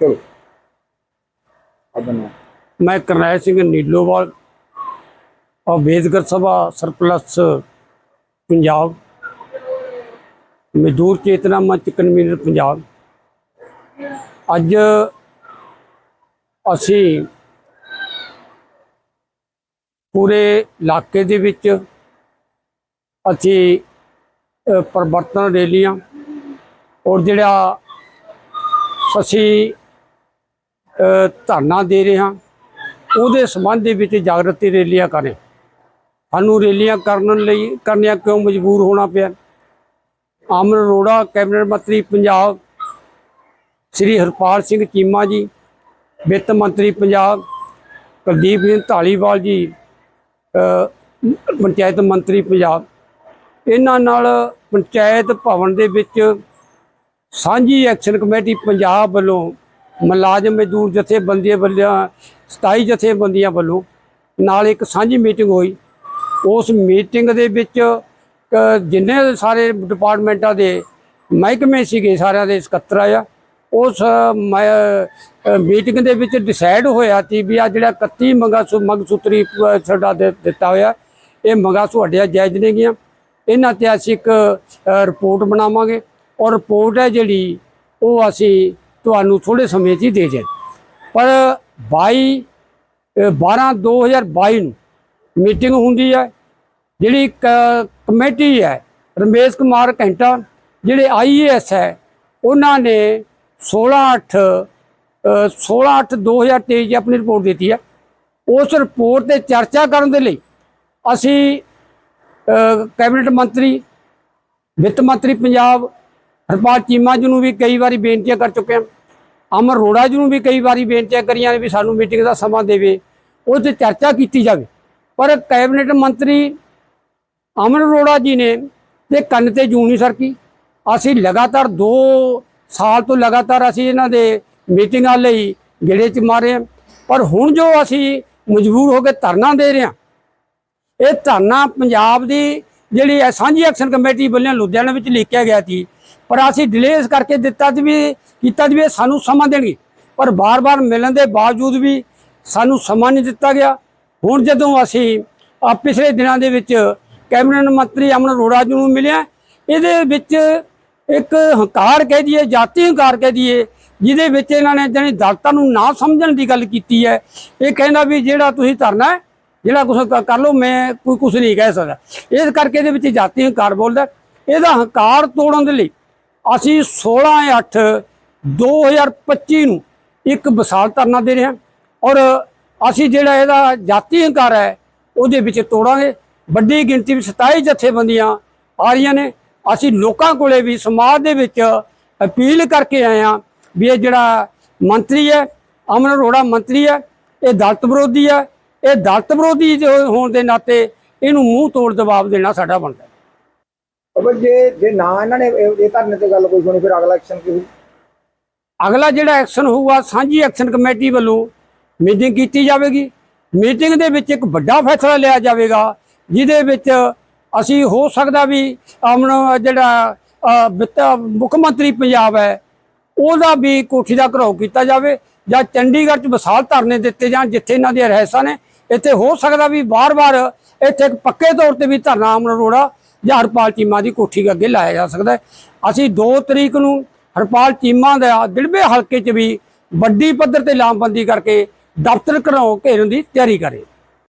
ਚਲੋ ਆਪਣਾ ਮੈਂ ਕਰਨੈਲ ਸਿੰਘ ਨੀਲੋਵਾਲ ਅੰਬੇਦਕਰ ਸਭਾ ਸਰਪਲਸ ਪੰਜਾਬ। ਮਜ਼ਦੂਰ ਚੇਤਨਾ ਮੰਚ ਕਨਵੀਨਰ ਪੰਜਾਬ। ਅੱਜ ਅਸੀਂ ਪੂਰੇ ਇਲਾਕੇ ਦੇ ਵਿੱਚ ਅਸੀਂ ਅ, ਪਰਿਵਰਤਨ ਰੈਲੀਆਂ ਔਰ ਜਿਹੜਾ ਅਸੀਂ ਧਰਨਾ ਦੇ ਰਹੇ। ਹਾਂ ਉਹਦੇ ਸੰਬੰਧ ਦੇ ਵਿੱਚ ਜਾਗਰਤੀ ਰੈਲੀਆਂ ਕਰੇ ਸਾਨੂੰ ਰੈਲੀਆਂ ਕਰਨ ਲਈ, ਕਰਨੀਆਂ ਕਿਉਂ ਮਜਬੂਰ ਹੋਣਾ ਪਿਆ? ਆਮਨ ਅਰੋੜਾ, ਕੈਬਨਿਟ ਮੰਤਰੀ ਪੰਜਾਬ, ਸ੍ਰੀ ਹਰਪਾਲ ਸਿੰਘ ਚੀਮਾ ਜੀ, ਵਿੱਤ ਮੰਤਰੀ ਪੰਜਾਬ, ਕੁਲਦੀਪ ਸਿੰਘ ਢਾਲੀਵਾਲ ਜੀ ਪੰਚਾਇਤ ਮੰਤਰੀ ਪੰਜਾਬ। ਇਹਨਾਂ ਨਾਲ ਪੰਚਾਇਤ ਭਵਨ ਦੇ ਵਿੱਚ ਸਾਂਝੀ ਐਕਸ਼ਨ ਕਮੇਟੀ ਪੰਜਾਬ ਵੱਲੋਂ ਮੁਲਾਜ਼ਮ ਮਜ਼ਦੂਰ ਜਥੇਬੰਦੀਆਂ ਵੱਲੋਂ 27 ਜਥੇਬੰਦੀਆਂ ਵੱਲੋਂ ਨਾਲ ਇੱਕ ਸਾਂਝੀ ਮੀਟਿੰਗ ਹੋਈ। ਉਸ ਮੀਟਿੰਗ ਦੇ ਵਿੱਚ ਜਿੰਨੇ ਸਾਰੇ ਡਿਪਾਰਟਮੈਂਟਾਂ ਦੇ ਮਹਿਕਮੇ ਸੀਗੇ ਸਾਰਿਆਂ ਦੇ ਸਕੱਤਰ ਆ। ਉਸ ਮੀਟਿੰਗ ਦੇ ਵਿੱਚ ਡਿਸਾਈਡ ਹੋਇਆ ਸੀ ਵੀ ਆ ਜਿਹੜਾ 31 ਮੰਗਾ ਸੁ ਮਗਸੂਤਰੀ ਅ, ਸਾਡਾ ਦਿੱਤਾ ਹੋਇਆ ਇਹ ਮੰਗਾ ਤੁਹਾਡੇ ਜਾਇਜ਼ ਨਹੀਂ ਗੀਆਂ ਇਹਨਾਂ ਤੇ ਅਸੀਂ ਇੱਕ ਰਿਪੋਰਟ ਬਣਾਵਾਂਗੇ। ਔਰ ਰਿਪੋਰਟ ਹੈ ਜਿਹੜੀ ਉਹ ਅਸੀਂ ਤੁਹਾਨੂੰ ਥੋੜੇ ਸਮੇਂ 'ਚ ਹੀ ਦੇ ਜਾਏ ਪਰ 22 ਅ, 12 2022 ਨੂੰ ਮੀਟਿੰਗ ਹੁੰਦੀ ਹੈ ਜਿਹੜੀ ਕ- ਕਮੇਟੀ ਹੈ ਰਮੇਸ਼ ਕੁਮਾਰ ਘੰਟਾ ਜਿਹੜੇ ਆਈਏਐਸ ਹੈ ਉਹਨਾਂ ਨੇ 16 8 16 8 2023 'ਚ ਆਪਣੀ ਰਿਪੋਰਟ ਦਿੱਤੀ ਹੈ। ਉਸ ਰਿਪੋਰਟ ਤੇ ਚਰਚਾ ਕਰਨ ਦੇ ਲਈ ਅਸੀਂ ਕੈਬਨਿਟ ਮੰਤਰੀ ਵਿੱਤ ਮੰਤਰੀ ਪੰਜਾਬ ਹਰਪਾਲ ਚੀਮਾ ਜੀ ਨੂੰ ਵੀ ਕਈ ਵਾਰੀ ਬੇਨਤੀਆਂ ਕਰ ਚੁੱਕੇ ਹਾਂ। ਅਮਰ ਅਰੋੜਾ ਜੀ ਨੂੰ ਵੀ ਕਈ ਵਾਰੀ ਬੇਨਤੀਆਂ ਕਰੀਆਂ ਨੇ ਵੀ ਸਾਨੂੰ ਮੀਟਿੰਗ ਦਾ ਸਮਾਂ ਦੇਵੇ। ਉਹ ਤੇ ਚਰਚਾ ਕੀਤੀ ਜਾਵੇ। ਪਰ ਕੈਬਨਿਟ ਮੰਤਰੀ ਅਮਰ ਅਰੋੜਾ ਜੀ ਨੇ ਤੇ ਕੰਨ ਤੇ ਜੂਨੀ ਸਰਕੀ। ਅਸੀਂ ਲਗਾਤਾਰ 2 ਸਾਲ ਤੋਂ ਲਗਾਤਾਰ ਅਸੀਂ ਇਹਨਾਂ ਦੇ ਮੀਟਿੰਗਾਂ ਲਈ ਗੇੜੇ ਚ ਮਾਰੇ ਹਾਂ। ਪਰ ਹੁਣ ਜੋ ਅਸੀਂ ਮਜਬੂਰ ਹੋ ਕੇ ਧਰਨਾ ਦੇ ਰਹੇ ਹਾਂ, ਇਹ ਧਰਨਾ ਪੰਜਾਬ ਦੀ ਜਿਹੜੀ ਸਾਂਝੀ ਐਕਸ਼ਨ ਕਮੇਟੀ ਵੱਲੋਂ ਲੁਧਿਆਣਾ ਵਿੱਚ ਲਿਖਿਆ ਗਿਆ ਸੀ ਪਰ ਅਸੀਂ ਡਿਲੇਸ ਕਰਕੇ ਦਿੱਤਾ ਜੀ ਵੀ, ਕੀਤਾ ਜੀ ਵੀ ਇਹ ਸਾਨੂੰ ਸਮਾਂ ਦੇਣਗੇ। ਪਰ ਬਾਰ-ਬਾਰ ਮਿਲਣ ਦੇ ਬਾਵਜੂਦ ਵੀ ਸਾਨੂੰ ਸਮਾਂ ਨਹੀਂ ਦਿੱਤਾ ਗਿਆ। ਹੁਣ ਜਦੋਂ ਅਸੀਂ ਆ ਪਿਛਲੇ ਦਿਨਾਂ ਦੇ ਵਿੱਚ ਕੈਬਨਿਟ ਮੰਤਰੀ ਅਮਨ ਅਰੋੜਾ ਜੀ ਨੂੰ ਮਿਲਿਆ, ਇਹਦੇ ਵਿੱਚ ਇੱਕ ਹੰਕਾਰ ਕਹਿ ਦਈਏ, ਜਾਤੀ ਹੰਕਾਰ ਕਹਿ ਦਈਏ, ਜਿਹਦੇ ਵਿੱਚ ਇਹਨਾਂ ਨੇ ਜਾਣੀ ਦਲਤਾਂ ਨੂੰ ਨਾ ਸਮਝਣ ਦੀ ਗੱਲ ਕੀਤੀ ਹੈ। ਇਹ ਕਹਿੰਦਾ ਵੀ ਜਿਹੜਾ ਤੁਸੀਂ ਧਰਨਾ ਜਿਹੜਾ ਕੁਛ ਕ- ਕਰ ਲਓ, ਮੈਂ ਕੋਈ ਕੁਛ ਨਹੀਂ ਕਹਿ ਸਕਦਾ। ਇਸ ਕਰਕੇ ਇਹਦੇ ਵਿੱਚ ਜਾਤੀ ਹੰਕਾਰ ਬੋਲਦਾ ਇਹਦਾ ਹੰਕਾਰ ਤੋੜਨ ਦੇ ਲਈ ਅਸੀਂ 16 8 2025 ਨੂੰ ਇੱਕ ਵਿਸ਼ਾਲ ਧਰਨਾ ਦੇ ਰਹੇ ਹਾਂ ਔਰ ਅਸੀਂ ਜਿਹੜਾ ਇਹਦਾ ਜਾਤੀ ਹੰਕਾਰ ਹੈ, ਉਹਦੇ ਵਿੱਚ ਤੋੜਾਂਗੇ। ਵੱਡੀ ਗਿਣਤੀ ਵਿੱਚ 27 ਜਥੇਬੰਦੀਆਂ ਆ ਰਹੀਆਂ ਨੇ। ਅਸੀਂ ਲੋਕਾਂ ਕੋਲੇ ਵੀ ਸਮਾਜ ਦੇ ਵਿੱਚ ਅਪੀਲ ਕਰਕੇ ਆਏ ਹਾਂ ਵੀ ਇਹ ਜਿਹੜਾ ਮੰਤਰੀ ਹੈ, ਅਮਨ ਅਰੋੜਾ ਮੰਤਰੀ ਹੈ, ਇਹ ਦਲਤ ਵਿਰੋਧੀ ਹੈ। ਇਹ ਦਲਤ ਵਿਰੋਧੀ ਜੋ ਹੋਣ ਦੇ ਨਾਤੇ ਇਹਨੂੰ ਮੂੰਹ ਤੋੜ ਜਵਾਬ ਦੇਣਾ ਸਾਡਾ ਬਣਦਾ ਹੈ। ਜੇ ਜੇ ਨਾ ਇਹਨਾਂ ਨੇ ਇਹ ਇਹ ਧਰਨੇ ਤੇ ਗੱਲ ਕੋਈ ਸੁਣੀ, ਫਿਰ ਅਗਲਾ ਐਕਸ਼ਨ ਕੀ ਹੋਊ ਅਗਲਾ ਜਿਹੜਾ ਐਕਸ਼ਨ ਹੋਊਗਾ, ਸਾਂਝੀ ਐਕਸ਼ਨ ਕਮੇਟੀ ਵੱਲੋਂ ਮੀਟਿੰਗ ਕੀਤੀ ਜਾਵੇਗੀ ਮੀਟਿੰਗ ਦੇ ਵਿੱਚ ਇੱਕ ਵੱਡਾ ਫੈਸਲਾ ਲਿਆ ਜਾਵੇਗਾ, ਜਿਹਦੇ ਵਿੱਚ ਅਸੀਂ ਹੋ ਸਕਦਾ ਵੀ ਅਮਨ ਜਿਹੜਾ ਵਿੱਤ ਮੁੱਖ ਮੰਤਰੀ ਪੰਜਾਬ ਹੈ, ਉਹਦਾ ਵੀ ਕੋਠੀ ਦਾ ਘਰਾਓ ਕੀਤਾ ਜਾਵੇ ਜਾਂ ਚੰਡੀਗੜ੍ਹ 'ਚ ਵਿਸ਼ਾਲ ਧਰਨੇ ਦਿੱਤੇ ਜਾਣ, ਜਿੱਥੇ ਇਹਨਾਂ ਦੀਆਂ ਰਹਿਸਾਂ ਨੇ ਇੱਥੇ ਹੋ ਸਕਦਾ ਵੀ ਵਾਰ-ਵਾਰ ਇੱਥੇ ਇੱਕ ਪੱਕੇ ਤੌਰ ਤੇ ਵੀ ਧਰਨਾ ਅਮਨ ਅਰੋੜਾ ਜਾਂ ਹਰਪਾਲ ਚੀਮਾ ਦੀ ਕੋਠੀ ਦੇ ਅੱਗੇ ਲਾਇਆ ਜਾ ਸਕਦਾ ਅਸੀਂ 2 ਤਰੀਕ ਨੂੰ ਹਰਪਾਲ ਚੀਮਾ ਦਾ ਦਿਲਬੇ ਹਲਕੇ 'ਚ ਵੀ ਵੱਡੀ ਪੱਧਰ ਤੇ ਲਾਮਬੰਦੀ ਕਰਕੇ ਦਫ਼ਤਰ ਘਰਾਓ ਘੇਰਨ ਦੀ ਤਿਆਰੀ ਕਰੇ